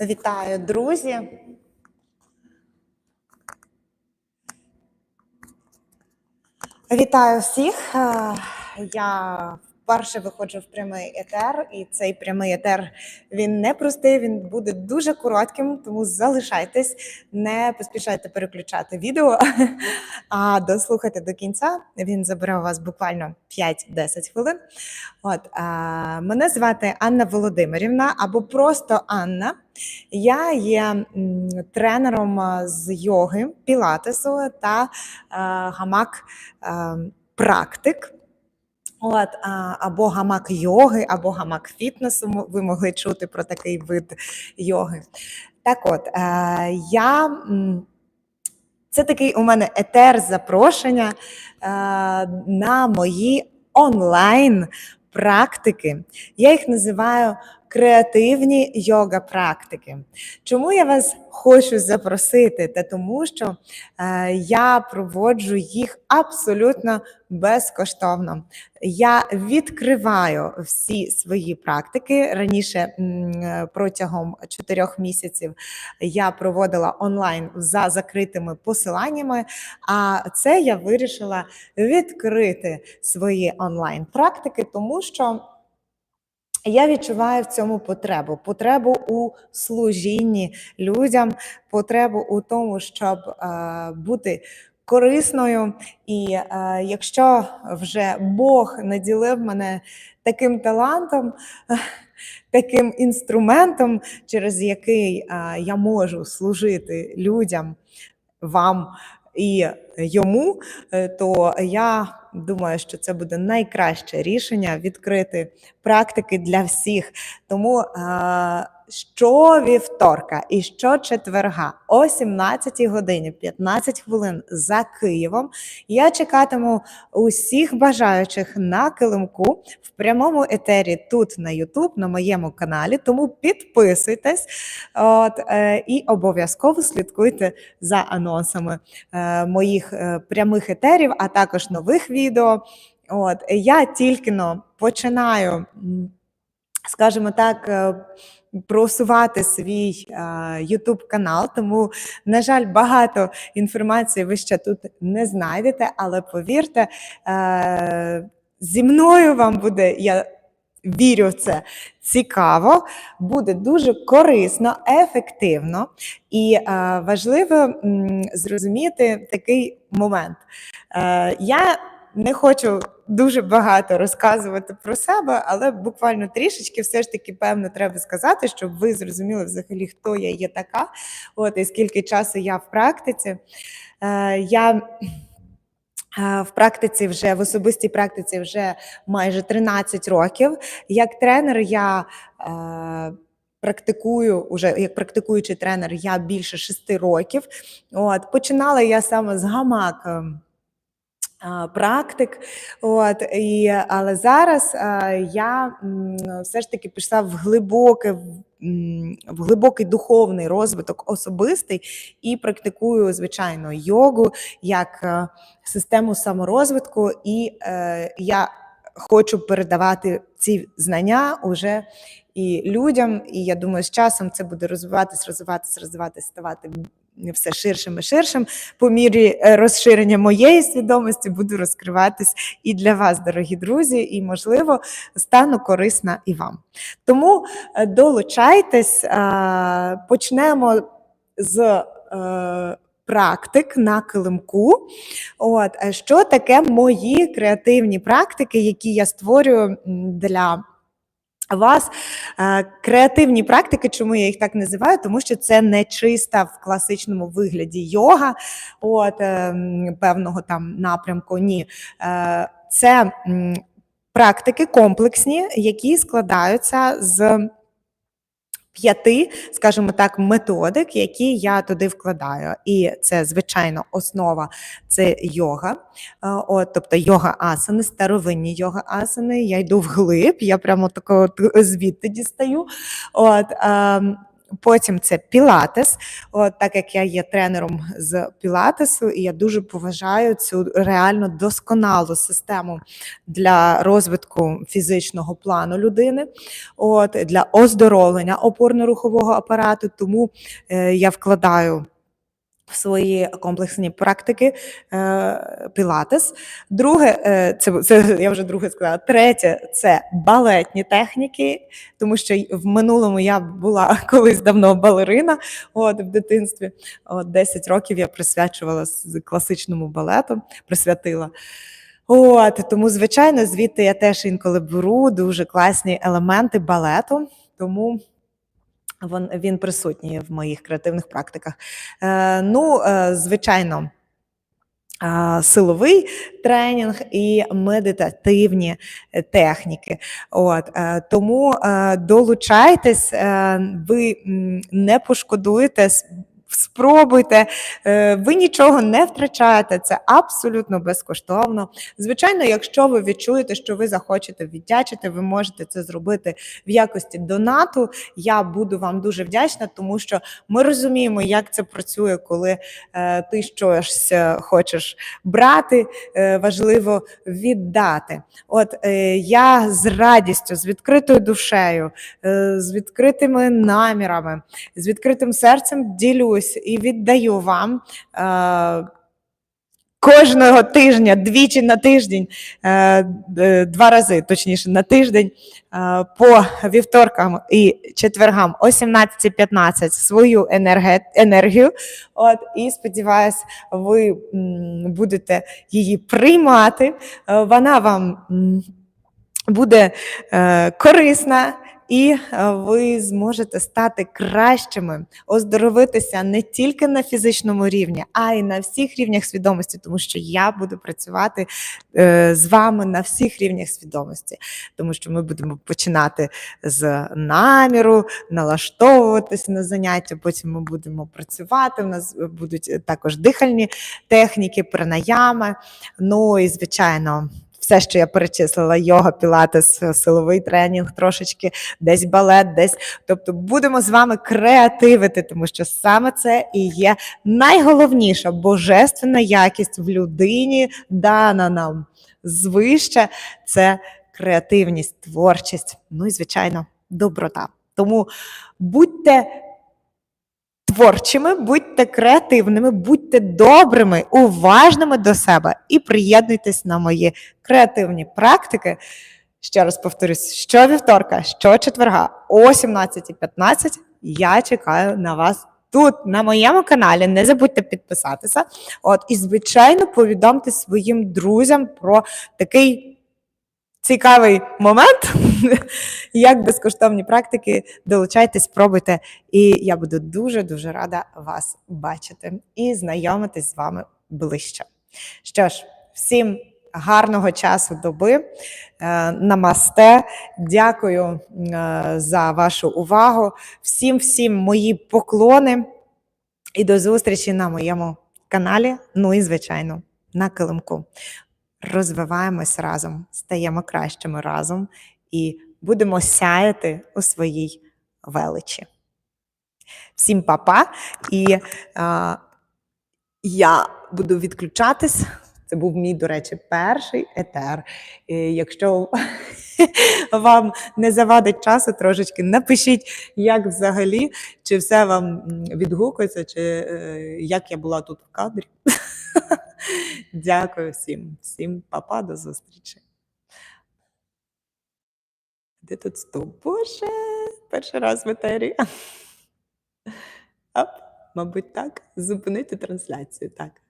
Вітаю, друзі. Вітаю всіх. Е, Я вперше виходжу в прямий етер, і цей прямий етер він не простий, він буде дуже коротким, тому залишайтесь, не поспішайте переключати відео, а дослухайте до кінця. Він забере у вас буквально 5-10 хвилин. От е, мене звати Анна Володимирівна або просто Анна. Я є тренером з йоги, пілатесу та е, гамак е, практик. От, або гамак йоги, або гамак фітнесу. Ви могли чути про такий вид йоги. Так от, е, я. Це такий у мене етер запрошення е, на мої онлайн практики. Я їх називаю креативні йога практики. Чому я вас хочу запросити? Та тому, що е, я проводжу їх абсолютно безкоштовно. Я відкриваю всі свої практики. Раніше е, протягом чотирьох місяців я проводила онлайн за закритими посиланнями. А це я вирішила відкрити свої онлайн практики, тому що. Я відчуваю в цьому потребу, потребу у служінні людям, потребу у тому, щоб е, бути корисною. І е, якщо вже Бог наділив мене таким талантом, таким інструментом, через який е, я можу служити людям, вам і йому, е, то я думаю, що це буде найкраще рішення відкрити практики для всіх. Тому щовівторка і щочетверга о 17 годині 15 хвилин за Києвом я чекатиму усіх бажаючих на килимку в прямому етері тут на YouTube, на моєму каналі. Тому підписуйтесь от, е, і обов'язково слідкуйте за анонсами е, моїх е, прямих етерів, а також нових відео. От я тільки но починаю, скажімо так, е, просувати свій YouTube канал, тому, на жаль, багато інформації ви ще тут не знайдете, але повірте, зі мною вам буде, я вірю в це, цікаво, буде дуже корисно, ефективно. І е, важливо м, зрозуміти такий момент. Е, я не хочу дуже багато розказувати про себе, але буквально трішечки все ж таки певно треба сказати, щоб ви зрозуміли взагалі, хто я є така, от і скільки часу я в практиці. Е, я е, в практиці вже в особистій практиці вже майже 13 років. Як тренер я е, практикую уже як практикуючий тренер, я більше 6 років. От починала я саме з гамак. Практик, от і але зараз а, я м, все ж таки пішла в глибоке, в, глибокий духовний розвиток особистий і практикую звичайно йогу як е, систему саморозвитку, і е, я хочу передавати ці знання уже і людям. І я думаю, з часом це буде розвиватись, розвиватись, розвиватись, ставати все ширшим і ширшим. По мірі е, розширення моєї свідомості буду розкриватись і для вас, дорогі друзі, і, можливо, стану корисна і вам. Тому е, долучайтесь, е, почнемо з. Практик на килимку. От що таке мої креативні практики, які я створюю для вас? Е, Креативні практики, чому я їх так називаю? Тому що це не чиста в класичному вигляді йога, от ем, певного там напрямку. Ні, Е, це практики комплексні, які складаються з п'яти, скажімо так, методик, які я туди вкладаю. І це, звичайно, основа це йога. Е, От, тобто йога асани, старовинні йога асани. Я йду вглиб, я прямо такого звідти дістаю. От, ем, Потім це пілатес. От так як я є тренером з пілатесу, і я дуже поважаю цю реально досконалу систему для розвитку фізичного плану людини, от для оздоровлення опорно-рухового апарату. Тому е, я вкладаю. В свої комплексні практики е, пілатес. Друге, е, це, це я вже друге сказала. Третє це балетні техніки, тому що в минулому я була колись давно балерина от, в дитинстві. От, 10 років я присвячувала класичному балету, присвятила. От, тому, звичайно, звідти я теж інколи беру дуже класні елементи балету. Тому він, присутній в моїх креативних практиках. Е, ну, е, звичайно. е, Силовий тренінг і медитативні техніки. От тому долучайтесь, ви не пошкодуєте. Спробуйте, е, ви нічого не втрачаєте, це абсолютно безкоштовно. Звичайно, якщо ви відчуєте, що ви захочете віддячити, ви можете це зробити в якості донату. Я буду вам дуже вдячна, тому що ми розуміємо, як це працює, коли е, ти щось е, хочеш брати, важливо віддати. От я з радістю, з відкритою душею, з відкритими намірами, з відкритим серцем ділюсь і віддаю вам. Е, Кожного тижня, двічі на тиждень, е, е, два рази, точніше, на тиждень, по вівторкам і четвергам о 17.15 свою енергію. От, і сподіваюсь, ви будете її приймати. Вона вам буде корисна. І е, ви зможете стати кращими, оздоровитися не тільки на фізичному рівні, а й на всіх рівнях свідомості, тому що я буду працювати е, з вами на всіх рівнях свідомості, тому що ми будемо починати з наміру, налаштовуватися на заняття. Потім ми будемо працювати. У нас будуть також дихальні техніки, пранаями. Ну і звичайно. Все, що я перечислила, йога, пілатес, силовий тренінг, трошечки, десь балет, десь. Тобто будемо з вами креативити, тому що саме це і є найголовніша божественна якість в людині, дана нам звище це креативність, творчість, ну і, звичайно, доброта. Тому будьте творчими, будьте креативними, будьте добрими, уважними до себе і приєднуйтесь на мої креативні практики. Ще раз повторюсь, що вівторка, що четверга о 17.15 я чекаю на вас тут, на моєму каналі. Не забудьте підписатися. От, і, звичайно, повідомте своїм друзям про такий цікавий момент, як безкоштовні практики. Долучайтесь, спробуйте, і я буду дуже дуже рада вас бачити і знайомитись з вами ближче. Що ж, всім гарного часу доби. Е, Намасте. Дякую е, за вашу увагу. Всім, всім мої поклони. І до зустрічі на моєму каналі. Ну і, звичайно, на килимку. Розвиваємось разом, стаємо кращими разом і будемо сяяти у своїй величі. Всім па-па. І а, я буду відключатись. Це був мій, до речі, перший етер. І якщо вам не завадить часу, трошечки напишіть, як взагалі, чи все вам відгукується, чи е, як я була тут в кадрі. Дякую всім, всім папа, до зустрічі. Де тут стоп? Боже, перший раз в етері. Оп, мабуть, так. Зупинити трансляцію. Так.